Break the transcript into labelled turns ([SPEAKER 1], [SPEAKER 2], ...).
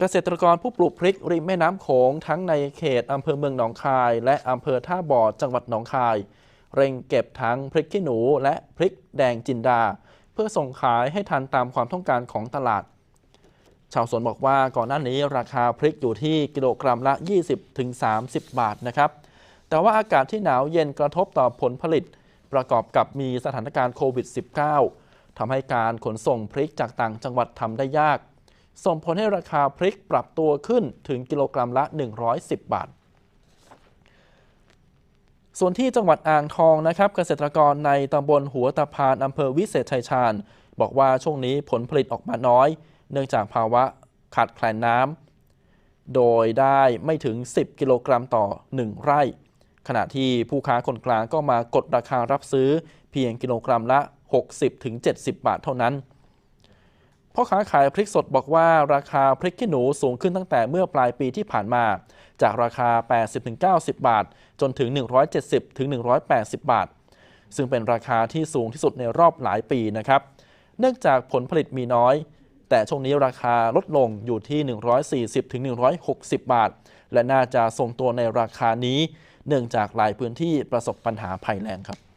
[SPEAKER 1] เกษตรกรผู้ปลูกพริกริมแม่น้ำโขงทั้งในเขตอำเภอเมืองหนองคาย และอำเภอท่าบ่อจังหวัดหนองคาย เร่งเก็บทั้งพริกขี้หนูและพริกแดงจินดา เพื่อส่งขายให้ทันตามความต้องการของตลาด ชาวสวนบอกว่าก่อนหน้านี้ราคาพริกอยู่ที่กิโลกรัมละ 20-30 บาทนะครับแต่ว่าอากาศที่หนาวเย็นกระทบต่อผลผลิต ประกอบกับมีสถานการณ์โควิด -19 ทำให้การขนส่งพริกจากต่างจังหวัดทำได้ยาก ส่งผลให้ราคาพริกปรับตัวขึ้นถึงกิโลกรัมละ 110 บาท ส่วนที่จังหวัดอ่างทองนะครับเกษตรกรในตำบลหัวตะพานอำเภอวิเศษชัยชาญ บอกว่าช่วงนี้ผลผลิตออกมาน้อย เนื่องจากภาวะขาดแคลนน้ำโดยได้ไม่ถึง 10 กิโลกรัมต่อ 1 ไร่ ขณะที่ผู้ค้าคนกลางก็มากดราคารับซื้อเพียงกิโลกรัมละ 60-70 บาทเท่านั้น พ่อค้าขายพริกสดบอกว่าราคาพริกขี้หนูสูงขึ้นตั้งแต่เมื่อปลายปีที่ผ่านมา จากราคา 80-90 บาท จนถึง 170-180 บาท ซึ่งเป็นราคาที่สูงที่สุดในรอบหลายปีนะครับ เนื่องจากผลผลิตมีน้อย แต่ช่วงนี้ราคาลดลงอยู่ที่ 140-160 บาท และน่าจะทรงตัวในราคานี้ เนื่องจากหลายพื้นที่ประสบปัญหาภัยแล้งครับ